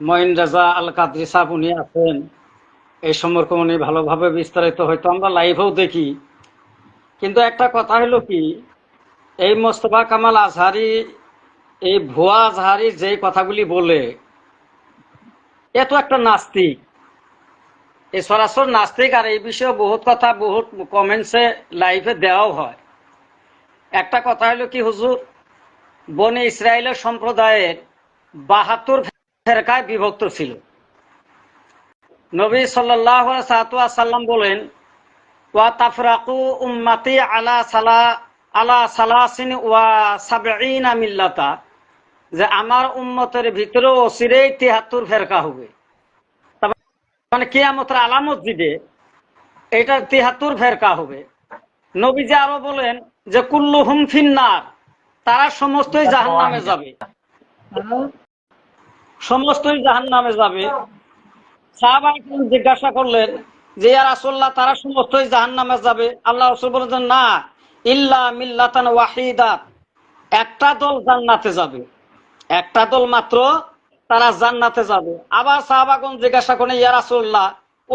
মঈন রাজা আল কাদরি সাহেব উনি আছেন। এই সম্পর্কে উনি ভালোভাবে বিস্তারিত হয়তো আমরা লাইভেও দেখি। কিন্তু একটা কথা হলো কি, এই মোস্তফা কামাল আজহারি, এই ভুয়া আজহারি যে কথাগুলি বলে, এ তো একটা নাস্তিক। এই সরাসর নাস্তিক আর এই বিষয়ে বহুত কথা, বহুত কমেন্টসে লাইভে দেওয়াও হয়। একটা কথা হলো কি, হুজুর বনে ইসরায়েলের সম্প্রদায়ের বাহাত্তর ফেরকায় বিভক্ত ছিল। নবী সাল্লাম বলেন, ওয়া তাফরাকু উম্মাতি আলা সালা, আলা সালাসিন ওয়া সাবঈনা মিল্লাতা যে আমার উম্মতের ভিতরে অচিরেই তিহাত্তর ফেরকা হবে। মানে কিয়ামতের আলামত দিবে এটা তিহাত্তর ফেরকা হবে। নবীজি আরও বলেন যে কুল্লু হুম ফিন্নার তারা সমস্তই জাহান নামে যাবে। সমস্তই জাহান নামে যাবে জিজ্ঞাসা করলেন যে আর আসল্লাহ তারা সমস্তই জাহান নামে যাবে? আল্লাহ রসুল বলেছেন, না, ইল্লা মিল্লাতান ওয়াহিদাত একটা দল জান্নাতে যাবে। একটা দল মাত্র তারা জান্নাতে যাবে। আবার সাহাবাগন জিজ্ঞাসা করেন ইয়া রাসূলুল্লাহ,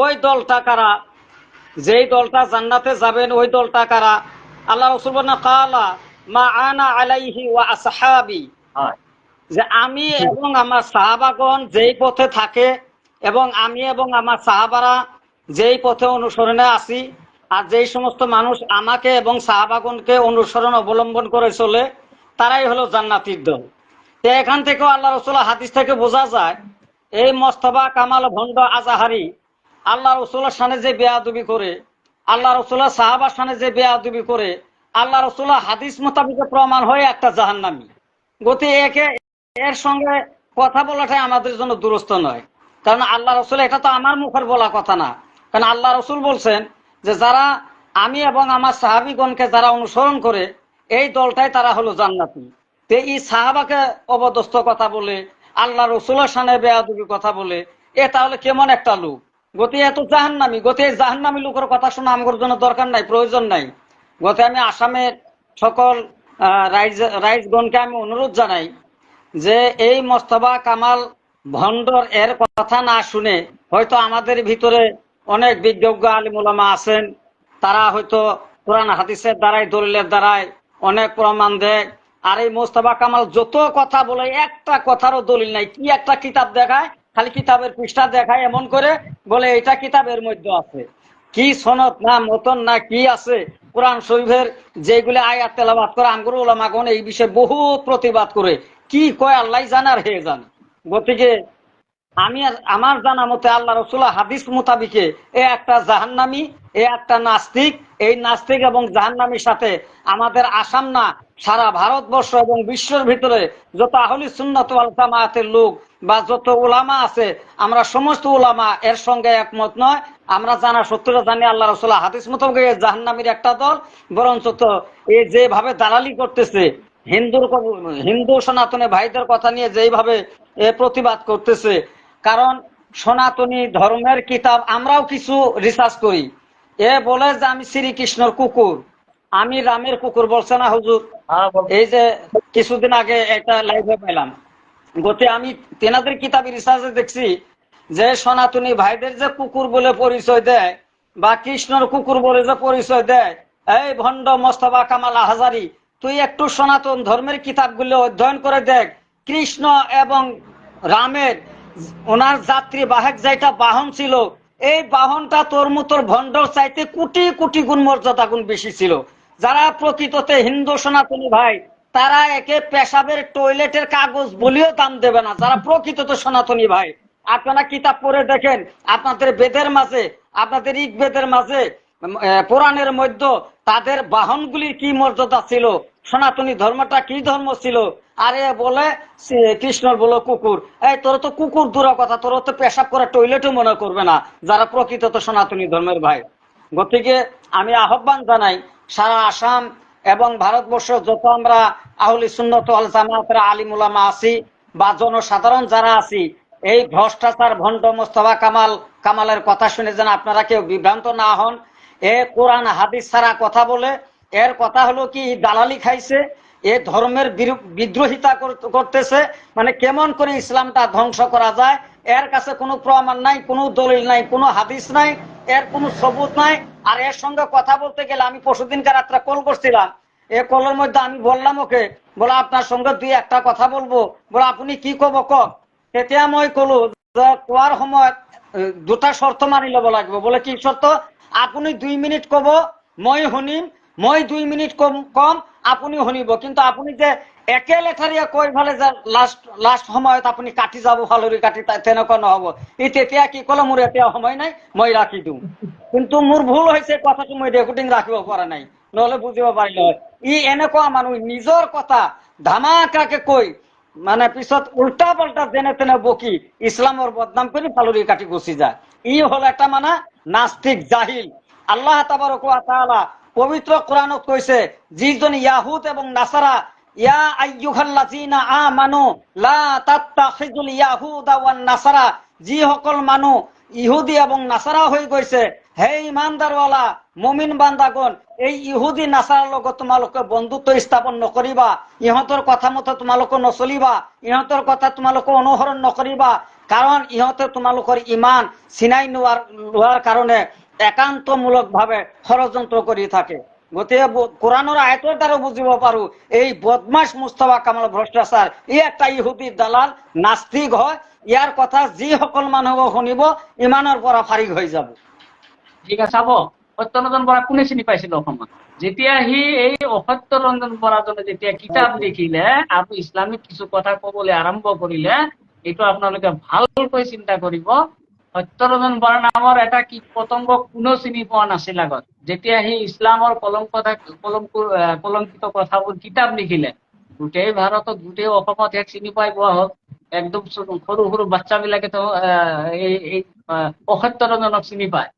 ওই দলটা কারা? যেই দলটা জান্নাতে যাবেন, ওই দলটা কারা? আল্লাহ রসুল বলেন, কালা। মা আনা আলাইহি ওয়া আসহাবি। যে আমি এবং আমার সাহাবাগণ যেই পথে থাকে এবং আমি এবং আমার সাহাবারা যেই পথে অনুসরণে আসি আর যেই সমস্ত মানুষ আমাকে এবং সাহাবাগণকে অনুসরণ অবলম্বন করে চলে তারাই হলো জান্নাতির দল। তো এখান থেকেও আল্লাহ রসুল্লাহ হাদিস থেকে বোঝা যায় এই মস্তফা কামাল ভণ্ড আজাহারি আল্লাহ রসুল্লার সানে যে বেয়াদুবি করে আল্লাহ রসুল্লাহ সাহাবার সানে যে বেয়াদুবি করে আল্লাহ রসুল্লাহ হাদিস মোতাবিক প্রমাণ হয়ে একটা জাহান্নামি। গতি একে এর সঙ্গে কথা বলাটাই আমাদের জন্য দুরস্ত নয়। কারণ আল্লাহ রসুল, এটা তো আমার মুখের বলা কথা না। কারণ আল্লাহ রসুল বলছেন যে, যারা আমি এবং আমার সাহাবিগণকে যারা অনুসরণ করে, এই দলটাই তারা হলো জান্নাতি। তো এই সাহাবাকে অবদস্ত কথা বলে, আল্লাহ রসুলের সামনে বেয়াদুবি কথা বলে, এ তাহলে কেমন একটা লোক? গতি এত জাহান্নামি। গতি জাহান্নামি লোকের কথা শোনা আমার জন্য দরকার নাই, প্রয়োজন নাই। গতি আমি আসামের সকল রাইজ, রাইজগণকে আমি অনুরোধ জানাই যে এই মোস্তফা কামাল ভণ্ডর এর কথা না শুনে হয়তো আমাদের ভিতরে অনেক বিজ্ঞজ্ঞ আলিমুলামা আছেন, তারা হয়তো কোরআন হাদিসের দ্বারাই দলিলের দ্বারাই অনেক প্রমাণ দেয়। আর এই মোস্তফা কামাল যত কথা বলে, একটা কথারও দলিল নাই। কি একটা কিতাব দেখায়? খালি কিতাবের পৃষ্ঠা দেখায় এমন করে বলে, এটা কিতাবের মধ্যে আছে। কি সনদ, না মতন, না কি আছে? কোরআন শরীফের যেগুলো আয়াত তেলাবাদ করে আঙ্গুর ওলামাগণ এই বিষয়ে বহুত প্রতিবাদ করে। কি কয় আল্লাহ জানার হে জানে। গতিকে আমি আমার জানা মতে আল্লাহ রসুল্লাহ হাদিস মোতাবিকে এ একটা জাহান্নামি, এ একটা নাস্তিক। এই নাস্তিক এবং জাহান্নামির সাথে আমাদের আসাম না, সারা ভারতবর্ষ এবং বিশ্বের ভিতরে যত আহলি সুন্নত জামায়াতের লোক বা যত ওলামা আছে, আমরা সমস্ত ওলামা এর সঙ্গে একমত নয়। আমরা জানা সত্যটা জানি আল্লাহ রসুল্লাহ হাদিস মোতাবেক জাহান্নামির একটা দল বরঞ্চ তো এ যেভাবে দালালি করতেছে হিন্দুর হিন্দু সনাতনী ভাইদের কথা নিয়ে যেইভাবে প্রতিবাদ করতেছে কারণ সনাতনী ধর্মের কিতাব আমরাও কিছু রিসার্চ করি। এ বলে যে আমি শ্রীকৃষ্ণর কুকুর আমি রামের কুকুর বলছে না হুজুর? এই যে কিছুদিন আগে একটা লাইভে পেলাম গতে আমি তেনাদের কিতাবি রিসার্চে দেখছি যে সনাতনী ভাইদের যে কুকুর বলে পরিচয় দেয়, বা কৃষ্ণর কুকুর বলে যে পরিচয় দেয়, এই ভণ্ড মোস্তফা কামাল হাজারি তুই একটু সনাতন ধর্মের কিতাবগুলো অধ্যয়ন করে দেখ। কৃষ্ণ এবং রামের ওনার যাত্রী বাহক যেটা বাহন ছিল, এই বাহনটা তোর মতোর ভণ্ডর চাইতে কোটি কোটি গুণ মর্যাদা গুণ বেশি ছিল। যারা প্রকৃততে হিন্দু সনাতনী ভাই, তারা একে পেশাবের টয়লেটের কাগজ বলিও দাম দেবে না। যারা প্রকৃততে সনাতনী ভাই আপনারা কিতাব পড়ে দেখেন, আপনাদের বেদের মাঝে, আপনাদের ইক বেদের মাঝে পুরাণের মধ্যে তাদের বাহনগুলির কি মর্যাদা ছিল? সনাতনী ধর্মটা কি ধর্ম ছিল? আরে বলে কৃষ্ণর বলো কুকুর। এই, তোর তো কুকুর দূর কথা, তোর তো পেশাব করে টয়লেটও মনে করবে না, যারা প্রকৃত তো সনাতনী ধর্মের ভাই। গতিকে আমি আহ্বান জানাই, সারা আসাম এবং ভারতবর্ষ যত আমরা আহলি সুন্নত আল আলিমুলামা আছি, বা জনসাধারণ যারা আছি এই ভ্রষ্টাচার, ভণ্ড মোস্তফা কামাল, কামালের কথা শুনে যেন আপনারা কেউ বিভ্রান্ত না হন। এ কোরআন, হাদিস ছাড়া কথা বলে, এর কথা হলো কি, দালালি খাইছে, এ ধর্মের বিদ্রোহিতা কর- করতেছে মানে কেমন করে ইসলামটা ধ্বংস করা যায়, এর কাছে কোনো প্রমাণ নাই, কোনো দলিল নাই, কোনো হাদিস নাই, এর কোনো সবুত নাই, আর এর সঙ্গে কথা বলতে গেলে আমি পরশুদিনকে রাত্রে কল করছিলাম। এ কলের মধ্যে আমি বললাম ওকে, বলে আপনার সঙ্গে দুই একটা কথা বলব, বলে আপনি কি কব, ক? তেতিয়া মই কলো কোৱাৰ সময়ত দুটা শর্ত মানি ল'ব লাগিব। বোলে কি শর্ত আপুনি দুই মিনিট কব, মই শুনিম, মই দুই মিনিট কম কম, আপুনি শুনিব। কিন্তু আপুনি যে একে লেঠাৰীয়ে কৈ ফালে যে লাষ্ট লাষ্ট সময়ত আপুনি কাটি যাব, ফালৰি কাটি তেনেকুৱা নহব। ই তেতিয়া কি ক'লে? মোৰ এতিয়া সময় নাই, মই ৰাখি দিওঁ। কিন্তু মোৰ ভুল হৈছে, কথাটো মই ৰেকৰ্ডিং ৰাখিব পৰা নাই। নহলে বুজিব পাৰিলো হয়। ই এনেকুৱা মানুহ, নিজৰ কথা ধামাকাকে কৈ মানে পিছত উল্টা পাল্টা যেনে তেনে বকি ইসলামর বদনাম করে ফালুরি কাটি গুছি যায়। ই হল একটা মানে নাস্তিক, জাহিল। আল্লাহ তাআলা পবিত্র কোরআনত কৈছে, যিজন ইয়াহুদ এবং নাসারা ইয়া আইয়ুহাল্লাযিনা আমানু লা তাত্তাখিযুল ইয়াহুদা ওয়ান নাসারা যিসকল মানুহ ইহুদি এবং নাসারা হৈ গৈছে, হে ইমানদারওয়ালা মমিন বান্দাগণ, এই ইহুদি নাচাৰৰ লগত তোমালোকে বন্ধুত্ব স্থাপন নকৰিবা, ইহঁতৰ কথা মতে তোমালোকে নচলিবা, ইহঁতৰ কথা তোমালোকে অনুসৰণ নকৰিবা, কাৰণ ইহঁতে তোমালোকৰ ইমান চিনাই নোৱাৰ লোৱাৰ কাৰণে একান্তমূলক ভাৱে ষড়যন্ত্ৰ কৰি থাকে। গতিকে কোরআনের আয়তের দ্বারা বুঝিব পারো এই বদমাস মুস্তফা কামাল ভ্রষ্টাচার ই একটা ইহুদি দালাল, নাস্তিক হয়, ইয়াৰ কথা যিসকল মানুহক শুনিব, ইমানৰ পৰা ফাৰিক হৈ যাব। ঠিক আছে, চাব। সত্যৰঞ্জন বৰা কোনে চিনি পাইছিল অসমত? যেতিয়া সি এই অসত্য ৰঞ্জন বৰাজনে যেতিয়া কিতাপ লিখিলে আৰু ইছলামিক কিছু কথা কবলৈ আৰম্ভ কৰিলে এইটো আপোনালোকে ভালকৈ চিন্তা কৰিব। সত্যৰঞ্জন বৰা নামৰ এটা কীট পতংগ কোনো চিনি পোৱা নাছিল আগত। যেতিয়া সি ইছলামৰ কলংক কলংকিত কথাবোৰ কিতাপ লিখিলে গোটেই ভাৰতত গোটেই অসমত এক চিনি পাই পোৱা হ'ল। একদম সৰু সৰু বাচ্চাবিলাকে তো আহ, এই এই আহ, অসত্য ৰঞ্জনক চিনি পায়।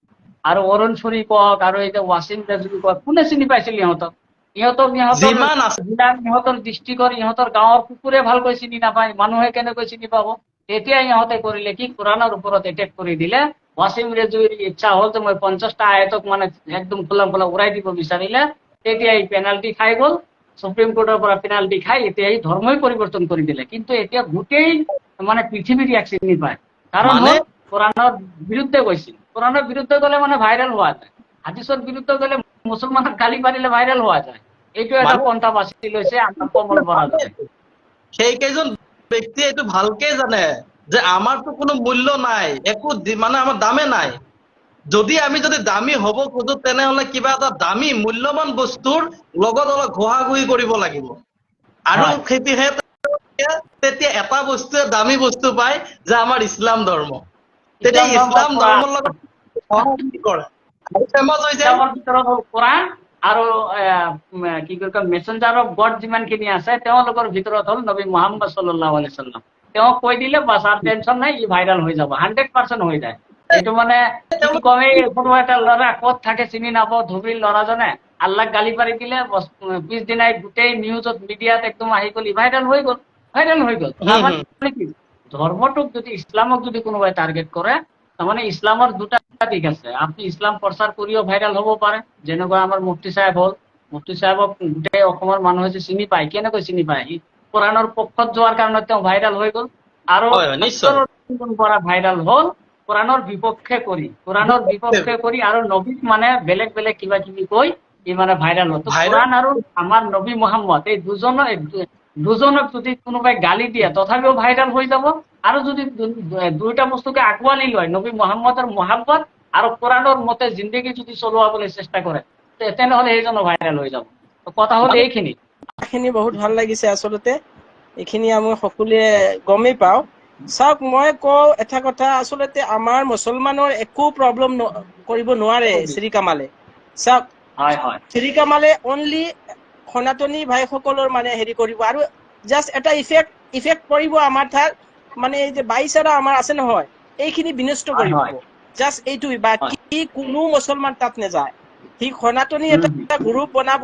আৰু অৰুণ কওক আৰু এতিয়া ৱাচিম ৰেজুৰি কওক কোনে চিনি পাইছিল ইহঁতক? ইহঁতক ইহঁতৰ জিলাৰ ইহঁতৰ ডিষ্ট্ৰিক্টৰ ইহঁতৰ গাঁৱৰ কুকুৰে ভালকৈ চিনি নাপায় মানুহে কেনেকৈ চিনি পাব? তেতিয়া ইহঁতে কৰিলে কি? কোৰাণৰ ওপৰত এটেক কৰি দিলে। ৱাচিম ৰেজুৰিৰ ইচ্ছা হ'ল যে মই পঞ্চাশটা আয়তক মানে একদম খোলা খোলা উৰাই দিব বিচাৰিলে। তেতিয়া এই পেনাল্টি খাই গ'ল। সুপ্ৰিম কোৰ্টৰ পৰা পেনাল্টি খাই এতিয়া এই ধৰ্মই পৰিৱৰ্তন কৰি দিলে। কিন্তু এতিয়া গোটেই মানে পৃথিৱীৰ ইয়াক চিনি পায়। কাৰণ মানে- কোৰাণৰ বিৰুদ্ধে গৈছিল। কোৰাণৰ বিৰুদ্ধে গ'লে মানে ভাইৰেল হোৱা যায়। হাদিছৰ বিৰুদ্ধে গ'লে মুছলমানক গালি পাৰিলে ভাইৰেল হোৱা যায়। এইটো এটা পন্থা বাছি লৈছে আমাৰ কমল বৰাজনে সেইকেইজন ব্যক্তিয়ে এইটো ভালকে জানে যে আমাৰতো কোনো মূল্য নাই একো মানে আমাৰ দামে নাই। যদি আমি যদি দামী হ'ব খোজো তেনেহলে কিবা এটা দামী মূল্যৱান বস্তুৰ লগত অলপ ঘঁহাঘুহি কৰিব লাগিব। আৰু হয়। তেতিয়া এটা বস্তুৱে দামী বস্তু পায় যে আমাৰ ইছলাম ধৰ্ম। তেতিয়া ইছলাম ধৰ্মৰ লগত কৰে আৰু কি কয় মেছেঞ্জাৰ অফ গড যিমানখিনি আছে তেওঁলোকৰ ভিতৰত হ'ল নবী মোহাম্মদ চাল্লাহ আলি চাল্লাম। তেওঁক কৈ দিলে বাছ আৰু টেনশ্যন নাই ই ভাইৰেল হৈ যাব হাণ্ড্ৰেড পাৰ্চেণ্ট হৈ যায়। এইটো মানে কমেই কোনো এটা ল'ৰা ক'ত থাকে চিনি নাপাওঁ ধুবুৰীৰ ল'ৰাজনে আল্লাক গালি পাৰি দিলে পিছদিনাই গোটেই নিউজত মিডিয়াত একদম আহি গ'ল ভাইৰেল হৈ গ'ল ভাইৰেল হৈ গ'ল। ধৰ্মটোক যদি ইছলামক যদি কোনোবাই টাৰ্গেট কৰে তাৰমানে ইছলামৰ দুটা দিশ আছে আপুনি ইছলাম প্ৰচাৰ কৰিও ভাইৰেল হ'ব পাৰে যেনেকুৱা আমাৰ মুফতি চাহেব হ'ল। মুফতি চাহেবক গোটেই অসমৰ মানুহে যে চিনি পায়। কেনেকৈ চিনি পায়? কোৰাণৰ পক্ষত যোৱাৰ কাৰণে তেওঁ ভাইৰেল হৈ গ'ল। আৰু পৰা ভাইৰেল হ'ল। কোৰাণৰ বিপক্ষে কৰি কোৰাণৰ বিপক্ষে কৰি আৰু নবীক মানে বেলেগ বেলেগ কিবা কিবি কৈ ই মানে ভাইৰেল হ'ল। কোৰাণ আৰু আমাৰ নবী মোহাম্মদ এই দুজনৰ দুজনক যদি কোনোবাই গালি দিয়ে তথাপিও ভাইৰেল হৈ যাব। আৰু যদি দুইটা বস্তুকে আঁকোৱালি লয় নবী মোহাম্মদৰ মহাব্বত আৰু কোৰাণৰ মতে জিন্দগী যদি চলোৱাবলৈ চেষ্টা কৰে তেনেহলে সেইজনো ভাইৰেল হৈ যাব। কথা হ'ল এইখিনি। খিনি বহুত ভালো লাগিছে আচলতে। এইখিনি আমি সকলোৱে গমেই পাওঁ। চাওক মই কওঁ এটা কথা আচলতে আমাৰ মুছলমানৰ একো প্ৰব্লেম কৰিব নোৱাৰে শ্ৰী কামালে চাওক হয় হয়। শ্ৰী কামালে অনলি সনাতনী ভাইসকলৰ মানে হেৰি কৰিব আৰু জাষ্ট এটা ইফেক্ট ইফেক্ট পৰিব আমাৰ তাত মানে এই যে বাইচাৰা আমাৰ আছে নহয় এইখিনি বিনষ্ট কৰিব। জাষ্ট এইটোৱে বাকী কোনো মুছলমান তাত নাযায়। সি সনাতনী এটা গ্ৰুপ বনাব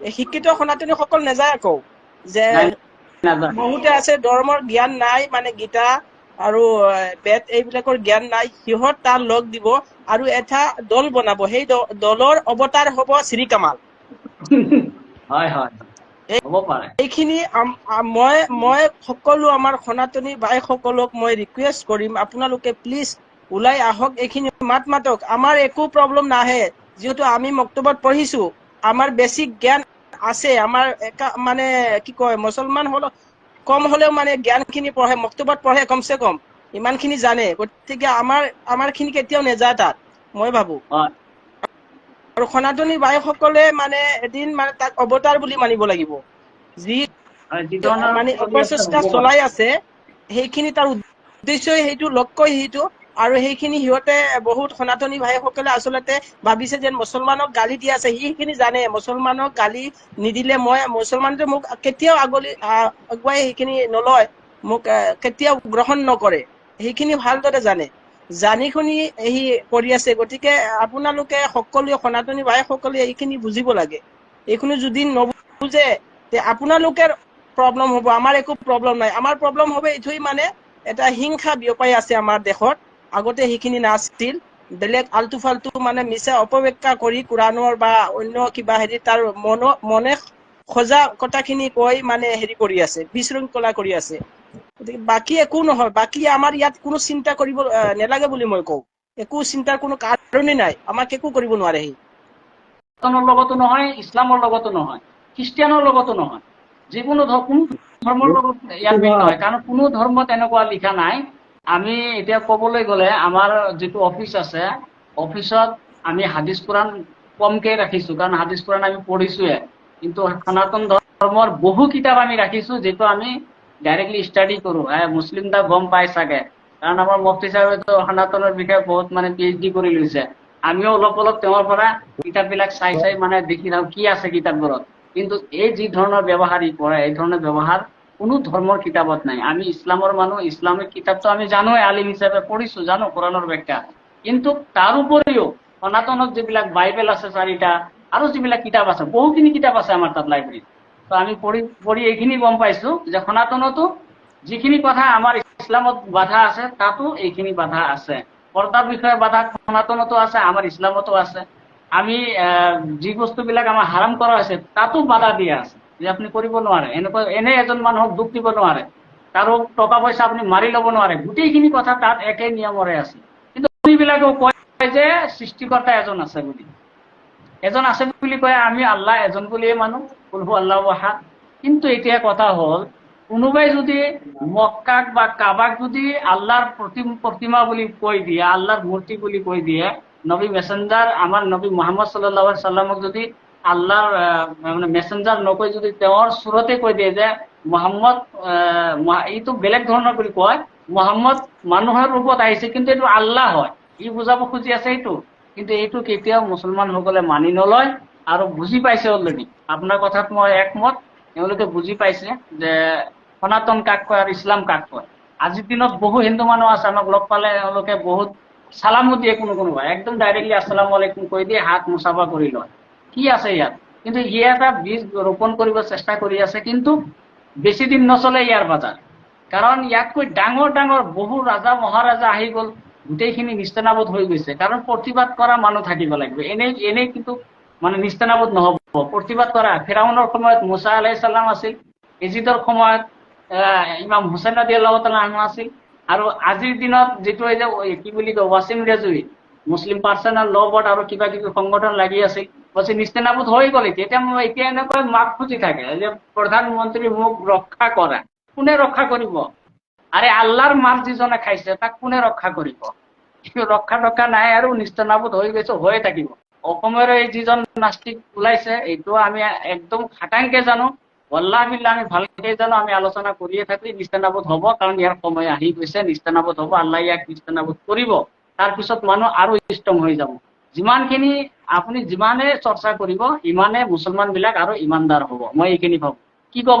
শিক্ষিত সনাতনীসকল নাযায় আকৌ। যে। বহুতে আছে ধৰ্মৰ জ্ঞান নাই মানে গীতা আৰু বেদ এইবিলাকৰ জ্ঞান নাই। সিহঁত তাৰ লগ দিব আৰু এটা দল বনাব। সেই দলৰ অৱতাৰ হ'ব শ্ৰী কামাল। হয় হয়। হ'ব পাৰে। এইখিনি মই মই সকলো আমাৰ সনাতনী বাইসকলক মই ৰিকুৱেষ্ট কৰিম। আপোনালোকে প্লিজ ওলাই আহক এইখিনি মাত মাতক। আমাৰ একো প্ৰব্লেম নাহে। যিহেতু আমি মক্তবত পঢ়িছো। আমাৰ বেছিক জ্ঞান আছে। আমাৰ মানে কি কয় মুছলমান হলেও কম হলেও মানে জ্ঞানখিনি পঢ়ে মক্তবত পঢ়ে কমচে কম। ইমানখিনি জানে। গতিকে আমাৰ আমাৰ খিনি কেতিয়াও নেযায় তাত মই ভাবো। আৰু সনাতনী বাইসকলে মানে এদিন মানে তাক অৱতাৰ বুলি মানিব লাগিব। যি মানে অপচেষ্টা। চলাই আছে সেইখিনি তাৰ উদ্দেশ্যই সেইটো লক্ষ্যই সেইটো আৰু সেইখিনি সিহঁতে বহুত সনাতনী ভাইসকলে আচলতে ভাবিছে যে মুছলমানক গালি দি আছে। সি সেইখিনি জানে মুছলমানক গালি নিদিলে মই মুছলমানটো মোক কেতিয়াও আগলি আগুৱাই সেইখিনি নলয় মোক কেতিয়াও গ্ৰহণ নকৰে। সেইখিনি ভালদৰে জানে। জানি শুনি সি কৰি আছে। গতিকে আপোনালোকে সকলোৱে সনাতনী ভাইসকলে এইখিনি বুজিব লাগে। এইখিনি যদি নুবুজে আপোনালোকে প্ৰব্লেম হ'ব। আমাৰ একো প্ৰব্লেম নাই। আমাৰ প্ৰব্লেম হ'ব এইটোৱেই মানে এটা হিংসা বিয়পাই আছে আমাৰ দেশত। আগতে সেইখিনি নাছিল। বেলেগ আল্টু ফাল্টু মানে মিছা অপব্যাখ্যা কৰি কোৰাণৰ বা অন্য কিবা হেৰি তাৰ মন মনে সজা কথাখিনি কৈ মানে হেৰি কৰি আছে বিশৃংখলা কৰি আছে। গতিকে বাকী একো নহয় বাকী আমাৰ ইয়াত কোনো চিন্তা কৰিব নেলাগে বুলি মই কওঁ। একো চিন্তাৰ কোনো কাৰণেই নাই আমাক একো কৰিব নোৱাৰে সি। লগতো নহয় ইছলামৰ লগতো নহয় খ্ৰীষ্টিয়ানৰ লগতো নহয়। যিকোনো কোনো ধৰ্মৰ লগত ইয়াত মিল নহয় কাৰণ কোনো ধৰ্মত এনেকুৱা লিখা নাই। আমি এতিয়া ক'বলৈ গ'লে আমাৰ যিটো অফিচ আছে অফিচত আমি হাদিছ কোৰাণ কমকে ৰাখিছো কাৰণ হাদিছ কোৰাণ আমি পঢ়িছোৱে কিন্তু সনাতন ধৰ্মৰ বহু কিতাপ আমি ৰাখিছো যিটো আমি ডাইৰেক্টলি ষ্টাডি কৰো মুছলিম দা গম পাই চাগে। কাৰণ আমাৰ মুফতি চাহেবেতো সনাতনৰ বিষয়ে বহুত মানে পি এইচ ডি কৰি লৈছে। আমিও অলপ অলপ তেওঁৰ পৰা কিতাপবিলাক চাই চাই মানে দেখি থাকোঁ কি আছে কিতাপবোৰত। কিন্তু এই যি ধৰণৰ ব্যৱহাৰ ই কৰে এই ধৰণৰ ব্যৱহাৰ কোনো ধৰ্মৰ কিতাপত নাই। আমি ইছলামৰ মানুহ ইছলামিক কিতাপটো আমি জানোৱে আলিম হিচাপে পঢ়িছো জানো কোৰাণৰ ব্যাখ্যা। কিন্তু তাৰ উপৰিও সনাতনত যিবিলাক বাইবেল আছে চাৰিটা আৰু যিবিলাক কিতাপ আছে বহুখিনি কিতাপ আছে আমাৰ তাত লাইব্ৰেৰীত তো আমি পঢ়ি পঢ়ি এইখিনি গম পাইছো যে সনাতনতো যিখিনি কথা আমাৰ ইছলামত বাধা আছে তাতো এইখিনি বাধা আছে। পৰ্দাৰ বিষয়ে বাধা সনাতনতো আছে আমাৰ ইছলামতো আছে। আমি যি বস্তুবিলাক আমাৰ হাৰাম কৰা হৈছে তাতো বাধা দিয়া আছে যে আপুনি কৰিব নোৱাৰে। এনেকুৱা এনে এজন মানুহক দুখ দিব নোৱাৰে। কাৰো টকা পইচা আপুনি মাৰি ল'ব নোৱাৰে। গোটেইখিনি কথা তাত একে নিয়মৰে আছে। কিন্তু কয় যে সৃষ্টিকৰ্তা এজন আছে বুলি। এজন আছে বুলি কয় আমি আল্লাহ এজন বুলিয়ে মানো। কুলহু আল্লাহ আহাদ কিন্তু এতিয়া কথা হ'ল কোনোবাই যদি মক্কাক বা কাবাক যদি আল্লাহৰ প্ৰতি প্ৰতিমা বুলি কৈ দিয়ে আল্লাহৰ মূৰ্তি বুলি কৈ দিয়ে নবী মেছেঞ্জাৰ আমাৰ নবী মোহাম্মদ সাল্লাহ সাল্লামক যদি আল্লাহৰ আহ, মানে মেছেঞ্জাৰ নকৈ যদি তেওঁৰ চুৰতে কৈ দিয়ে যে মোহাম্মদ এইটো বেলেগ ধৰণৰ বুলি কয় মোহাম্মদ মানুহৰ ৰূপত আহিছে কিন্তু এইটো আল্লাহ হয়। ই বুজাব খুজি আছে এইটো। কিন্তু এইটো কেতিয়াও মুছলমানসকলে মানি নলয় আৰু বুজি পাইছে অলৰেডি আপোনাৰ কথাত মই একমত। তেওঁলোকে বুজি পাইছে যে সনাতন কাক কয় আৰু ইছলাম কাক কয়। আজিৰ দিনত বহু হিন্দু মানুহ আছে আমাক লগ পালে তেওঁলোকে বহুত চালামো দিয়ে কোনো কোনোবাই একদম ডাইৰেক্টলি আসসালামু আলাইকুম কৈ দিয়ে হাত মুচাফা কৰি লয়। কি আছে ইয়াত? কিন্তু ই এটা বীজ ৰোপণ কৰিব চেষ্টা কৰি আছে কিন্তু বেছি দিন নচলে ইয়াৰ বজাৰ। কাৰণ ইয়াতকৈ ডাঙৰ ডাঙৰ বহু ৰাজা মহাৰাজা আহি গ'ল। গোটেইখিনি নিস্তানাবোধ হৈ গৈছে। কাৰণ প্ৰতিবাদ কৰা মানুহ থাকিব লাগিব। এনেই এনেই কিন্তু মানে নিস্তানাবোধ নহ'ব। প্ৰতিবাদ কৰা ফেৰাউনৰ সময়ত মুছা আলাইহিস সালাম আছিল ইজিদৰ সময়ত ইমাম হুছেইন নদী আল্লাহ আছিল। আৰু আজিৰ দিনত যিটো যে কি বুলি কয় Waseem Rizvi Muslim Personal Law Board আৰু কিবা কিবি সংগঠন লাগি আছিল বলছে নিস্তানাবোধ হৈ গ'ল। এতিয়া এতিয়া মই- এতিয়া এনেকৈ মাক খুজি থাকে যে প্ৰধানমন্ত্ৰী মোক ৰক্ষা কৰা। কোনে ৰক্ষা কৰিব? আৰে আল্লাহৰ মাৰ যিজনে খাইছে, তাক কোনে ৰক্ষা কৰিব? কিন্তু ৰক্ষা টক্ষা নাই আৰু নিস্তানাবোধ হৈ গৈছে, হৈয়ে থাকিব। অসমৰে এই যিজন নাস্তিক ওলাইছে, এইটো আমি একদম খাটাংকে জানো। বল্লা বিল্লা আমি ভালকে জানো, আমি আলোচনা কৰিয়ে থাকি নিস্তানাবোধ হ'ব, কাৰণ ইয়াৰ সময় আহি গৈছে নিস্তানাবোধ হ'ব, আল্লাহ ইয়াক নিস্তানাবোধ কৰিব। তাৰপিছত মানুহ আৰু ষ্ট্ৰং হৈ যাব। যিমানখিনি আপুনি যিমানে চৰ্চা কৰিব ইমানে মুছলমান বিলাক আৰু ইমানদাৰ হ'ব। মই এইখিনি ভাবো। কি ক'ব